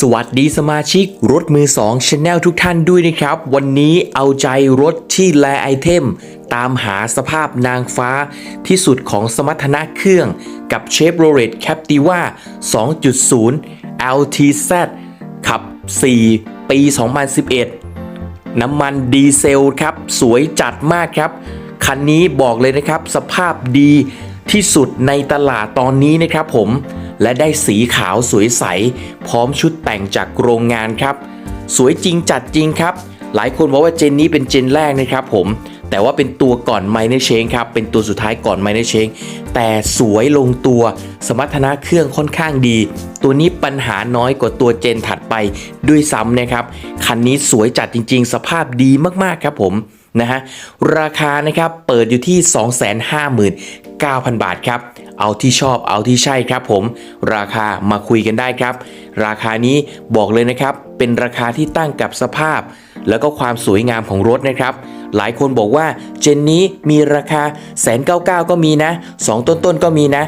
สวัสดีสมาชิกรถมือ2 Channel ทุกท่านด้วยนะครับ วันนี้เอาใจรถที่แลไอเทม ตามหาสภาพนางฟ้าที่สุดของสมรรถนะเครื่องกับ Chevrolet Captiva 2.0 LTZ ขับ 4 ปี 2011 น้ำมันดีเซลครับ สวยจัดมากครับ คันนี้บอกเลยนะครับ สภาพดีที่สุดในตลาดตอนนี้นะครับผม และได้สีขาวสวยใส พร้อมชุดแต่งจากโรงงานครับ สวยจริงจัดจริงครับ หลายคนบอกว่าเจนนี้เป็นเจนแรกนะครับผมแต่ว่าเป็นตัวก่อนไมเนเชงครับ เป็นตัวสุดท้ายก่อนไมเนเชงแต่สวยลงตัว สมรรถนะเครื่องค่อนข้างดี ตัวนี้ปัญหาน้อยกว่าตัวเจนถัดไปด้วยซ้ำนะครับ คันนี้สวยจัดจริง ๆ สภาพดีมากๆครับผมนะฮะ ราคานะครับเปิดอยู่ที่ 259,000 บาทครับ เอาที่ชอบเอาที่ใช่ครับผม ราคามาคุยกันได้ครับ ราคานี้บอกเลยนะครับ เป็นราคาที่ตั้งกับสภาพ แล้วก็ความสวยงามของรถนะครับ หลายคนบอกว่าเจนนี้มีราคาแสนเก้าก็มีนะ 2 ต้นๆก็มีนะ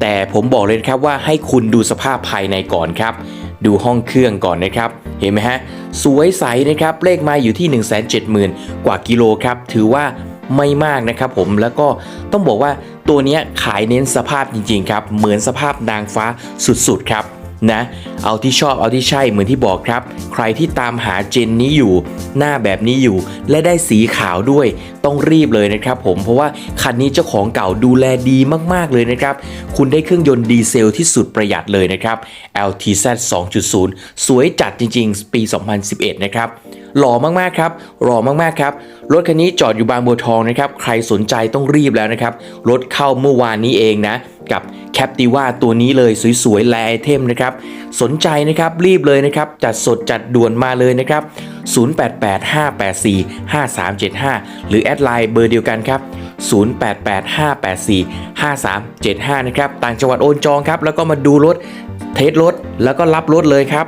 แต่ผมบอกเลยครับว่าให้คุณดูสภาพภายในก่อนครับ ดูห้องเครื่องก่อนนะครับ เห็นไหมฮะสวยใสนะครับเลขมาอยู่ที่ 1 7 0 0 0 0 กว่ากิโลครับถือว่า ไม่มากนะครับผมแล้วก็ต้องบอกว่าตัวนี้ขายเน้นสภาพจริงๆครับ เหมือนสภาพนางฟ้าสุดๆครับนะเอาที่ชอบเอาที่ใช่เหมือนที่บอกครับ ใครที่ตามหาเจนนี้อยู่ หน้าแบบนี้อยู่ และได้สีขาวด้วยต้องรีบเลยนะครับผมเพราะว่าคันนี้เจ้าของเก่าดูแลดีมากๆเลยนะครับ คุณได้เครื่องยนต์ดีเซลที่สุดประหยัดเลยนะครับ LTZ 2.0 สวยจัดจริงๆ ปี 2011 นะครับ หล่อมากๆครับหล่อมากๆครับรถคันนี้จอดอยู่บางบัวทองนะครับใครสนใจต้องรีบแล้วนะครับรถเข้าเมื่อวานนี้เองนะกับ Captiva ตัวนี้เลยสวยๆแลไอเทมนะครับสนใจนะครับรีบเลยนะครับจัดสดจัดด่วนมาเลยนะครับ 0885845375 หรือแอดไลน์เบอร์เดียวกันครับ 0885845375 นะครับต่างจังหวัดโอนจองครับแล้วก็มาดูรถเทสรถแล้วก็รับรถเลยครับ